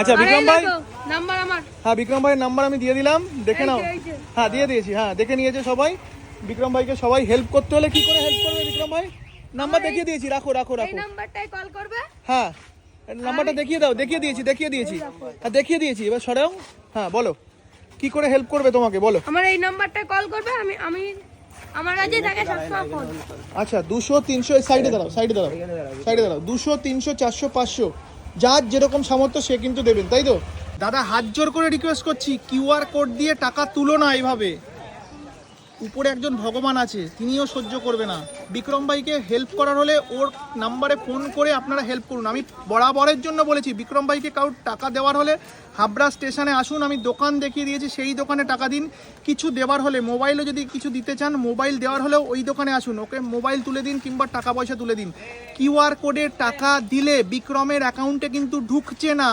আচ্ছা বিক্রম ভাই? নাম্বার আমার। হ্যাঁ বিক্রম ভাইয়ের নাম্বার আমি দিয়ে দিলাম দেখে নাও। হ্যাঁ দিয়ে দিয়েছি হ্যাঁ দেখে নিয়েছে সবাই। বিক্রম ভাইকে সবাই হেল্প করতে হলে কি করে হেল্প করবে বিক্রম ভাই? নাম্বার দেখিয়ে দিয়েছি রাখো রাখো এই রাখো। নাম্বারটায় কল করবে? হ্যাঁ নাম্বারটা দেখিয়ে দাও দেখিয়ে দিয়েছি দেখিয়ে দিয়েছি। হ্যাঁ দেখিয়ে দিয়েছি এবার সরেও। হ্যাঁ বলো কি করে হেল্প করবে তোমাকে বলো। আমার এই নাম্বারটায় কল করবে আমি আমি আমার কাছে থাকে সবসময় ফোন আচ্ছা দুশো তিনশো সাইডে দাঁড়াও সাইডে দাঁড়াও সাইডে দাঁড়াও। দুশো তিনশো চারশো পাঁচশো। যার যেরকম সামর্থ্য সে কিন্তু দেবেন, তাই তো? দাদা, হাত জোর করে রিকোয়েস্ট করছি কিউআর কোড দিয়ে টাকা তুলো না এইভাবে। উপরে একজন ভগবান আছে, তিনিও সহ্য করবে না। বিক্রম ভাইকে হেল্প করার হলে ওর নাম্বারে ফোন করে আপনারা হেল্প করুন। আমি বরাবরের জন্য বলেছি, বিক্রম ভাইকে কারোর টাকা দেওয়ার হলে হাবড়া স্টেশনে আসুন, আমি দোকান দেখিয়ে দিয়েছি, সেই দোকানে টাকা দিন। কিছু দেওয়ার হলে মোবাইলও যদি কিছু দিতে চান মোবাইল দেওয়ার হলেও ওই দোকানে আসুন। ওকে মোবাইল তুলে দিন কিংবা টাকা পয়সা তুলে দিন। কিউআর কোডে টাকা দিলে বিক্রমের অ্যাকাউন্টে কিন্তু ঢুকছে না।